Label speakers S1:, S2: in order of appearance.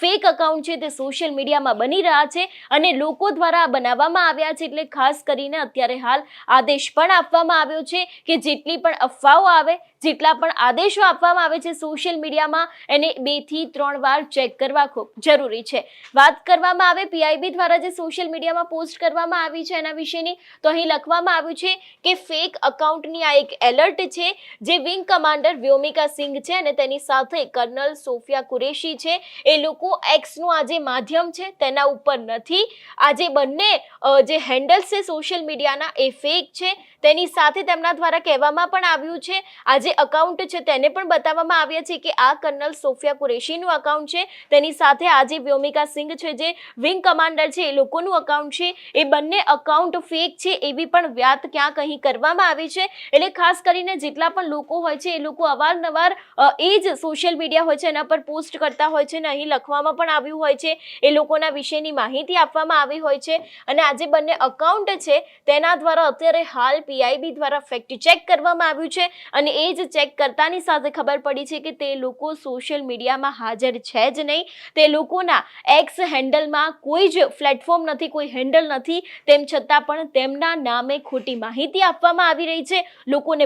S1: Fake account છે તે social મીડિયામાં બની રહ્યા છે અને લોકો દ્વારા બનાવવામાં આવ્યા છે એટલે ખાસ કરીને અત્યારે હાલ આદેશ પણ આપવામાં આવ્યો છે કે જેટલી પણ અફવાઓ આવે, જેટલા પણ આદેશો આપવામાં આવે છે સોશિયલ મીડિયામાં એને બેથી ત્રણ વાર ચેક કરવા ખૂબ જરૂરી છે. વાત કરવામાં આવે પીઆઈબી દ્વારા જે સોશિયલ મીડિયામાં પોસ્ટ કરવામાં આવી છે એના વિશેની, તો અહીં લખવામાં આવ્યું છે કે ફેક અકાઉન્ટની આ એક એલર્ટ છે જે વિંગ કમાન્ડર વ્યોમિકા સિંઘ છે અને તેની સાથે કર્નલ સોફિયા કુરેશી છે. એ લોકો એક્સનું આ જે માધ્યમ છે તેના ઉપર નથી. આ જે બંને જે હેન્ડલ્સ છે સોશિયલ મીડિયાના એ ફેક છે. તેની સાથે તેમના દ્વારા કહેવામાં પણ આવ્યું છે. આ જે અકાઉન્ટ છે તેને પણ બતાવવામાં આવ્યા છે કે આ કર્નલ સોફિયા કુરેશીનું અકાઉન્ટ છે. તેની સાથે આ જે વ્યોમિકા સિંઘ છે, જે વિંગ કમાન્ડર છે, એ લોકોનું અકાઉન્ટ છે. એ બંને અકાઉન્ટ ફેક છે એવી પણ વાત ક્યાંક અહીં કરવામાં આવી છે. એટલે ખાસ કરીને જેટલા પણ લોકો હોય છે, એ લોકો અવારનવાર એ જ સોશિયલ મીડિયા હોય છે, એના પર પોસ્ટ કરતા હોય છે ને અહીં લખવામાં પણ આવ્યું હોય છે. એ લોકોના વિશેની માહિતી આપવામાં આવી હોય છે. અને આ જે બંને અકાઉન્ટ છે, તેના દ્વારા અત્યારે હાલ પીઆઈબી દ્વારા ફેક્ટ ચેક કરવામાં આવ્યું છે. અને એ જ ચેક કરતાની સાથે ખબર પડી છે કે તે લોકો સોશિયલ મીડિયામાં હાજર છે જ નહીં. તે લોકોના એક્સ હેન્ડલમાં કોઈ જ પ્લેટફોર્મ નથી, કોઈ હેન્ડલ નથી. તેમ છતાં પણ તેમના નામે ખોટી માહિતી આપવામાં આવી રહી છે. લોકોને